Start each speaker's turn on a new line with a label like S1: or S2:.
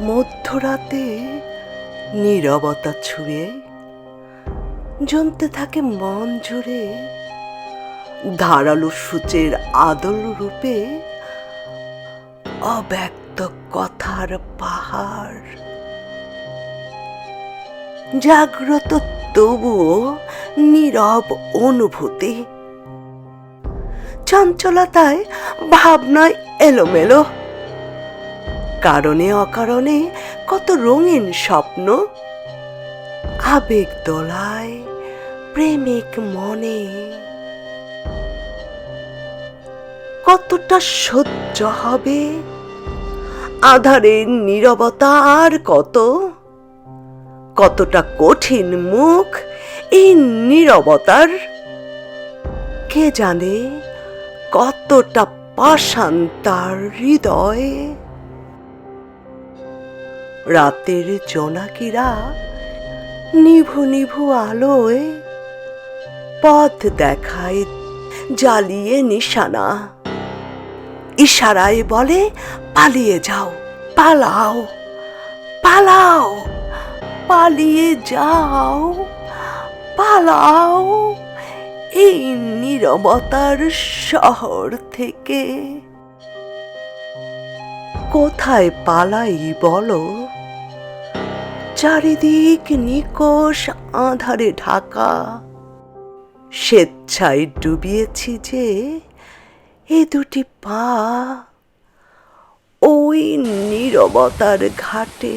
S1: মধ্যরাতে নীরবতা ছুঁয়ে জমতে থাকে মন জুড়ে ধারালো সূচের আদল রূপে অব্যক্ত কথার পাহাড়। জাগ্রত তবুও নীরব অনুভূতি। চঞ্চলতায় ভাবনায় এলোমেলো কারণে অকারণে কত রঙিন স্বপ্ন। আবেগ দোলায় প্রেমিক মনে। কতটা সহ্য হবে? আধারের নীরবতা আর কত? কতটা কঠিন মুখ এই নীরবতার? কে জানে কতটা পাষাণ তার হৃদয়? রাতের জোনাকিরা নিভু নিভু আলোয় পথ দেখায়, জ্বালিয়ে নিশানা। ইশারায় বলে, পালিয়ে যাও, পালাও পালাও, পালিয়ে যাও, পালাও। এই নীরবতার শহর থেকে কোথায় পালাই বলো? চারিদিক নিকোষ আধারে ঢাকা। স্বেচ্ছায় ডুবিয়েছি যে এ দুটি পা ওই নীরবতার ঘাটে।